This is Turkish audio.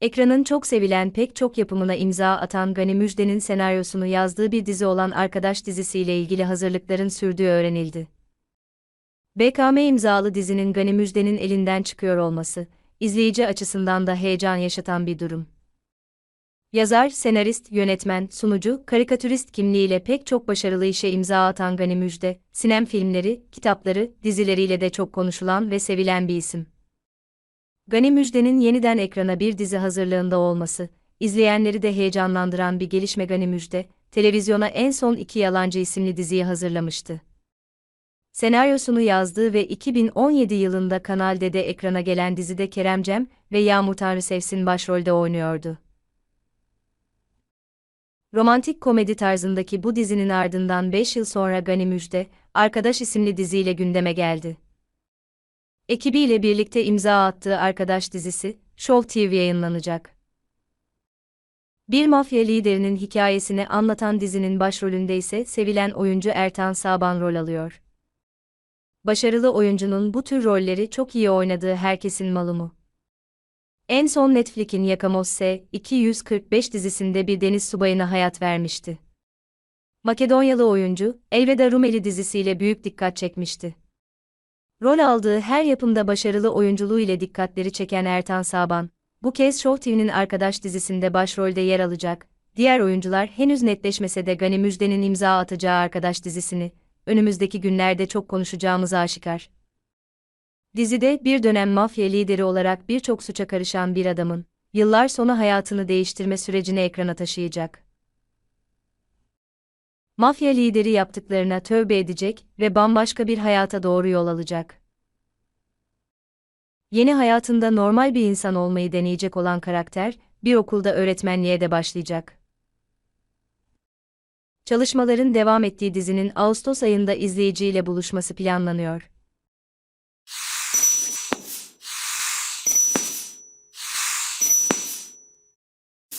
Ekranın çok sevilen pek çok yapımına imza atan Gani Müjde'nin senaryosunu yazdığı bir dizi olan Arkadaş dizisiyle ilgili hazırlıkların sürdüğü öğrenildi. BKM imzalı dizinin Gani Müjde'nin elinden çıkıyor olması, izleyici açısından da heyecan yaşatan bir durum. Yazar, senarist, yönetmen, sunucu, karikatürist kimliğiyle pek çok başarılı işe imza atan Gani Müjde, sinem filmleri, kitapları, dizileriyle de çok konuşulan ve sevilen bir isim. Gani Müjde'nin yeniden ekrana bir dizi hazırlığında olması, izleyenleri de heyecanlandıran bir gelişme Gani Müjde, televizyona en son İki Yalancı isimli diziyi hazırlamıştı. Senaryosunu yazdığı ve 2017 yılında Kanal D'de ekrana gelen dizide Kerem Cem ve Yağmur Tanrısevsin başrolde oynuyordu. Romantik komedi tarzındaki bu dizinin ardından 5 yıl sonra Gani Müjde, Arkadaş isimli diziyle gündeme geldi. Ekibiyle birlikte imza attığı Arkadaş dizisi, Show TV yayınlanacak. Bir mafya liderinin hikayesini anlatan dizinin başrolünde ise sevilen oyuncu Ertan Saban rol alıyor. Başarılı oyuncunun bu tür rolleri çok iyi oynadığı herkesin malumu. En son Netflix'in Yakamoz S. 245 dizisinde bir deniz subayına hayat vermişti. Makedonyalı oyuncu, Elveda Rumeli dizisiyle büyük dikkat çekmişti. Rol aldığı her yapımda başarılı oyunculuğu ile dikkatleri çeken Ertan Saban, bu kez Show TV'nin arkadaş dizisinde başrolde yer alacak. Diğer oyuncular henüz netleşmese de Gani Müjde'nin imza atacağı arkadaş dizisini, önümüzdeki günlerde çok konuşacağımız aşikar. Dizide bir dönem mafya lideri olarak birçok suça karışan bir adamın, yıllar sonra hayatını değiştirme sürecini ekrana taşıyacak. Mafya lideri yaptıklarına tövbe edecek ve bambaşka bir hayata doğru yol alacak. Yeni hayatında normal bir insan olmayı deneyecek olan karakter, bir okulda öğretmenliğe de başlayacak. Çalışmaların devam ettiği dizinin Ağustos ayında izleyiciyle buluşması planlanıyor.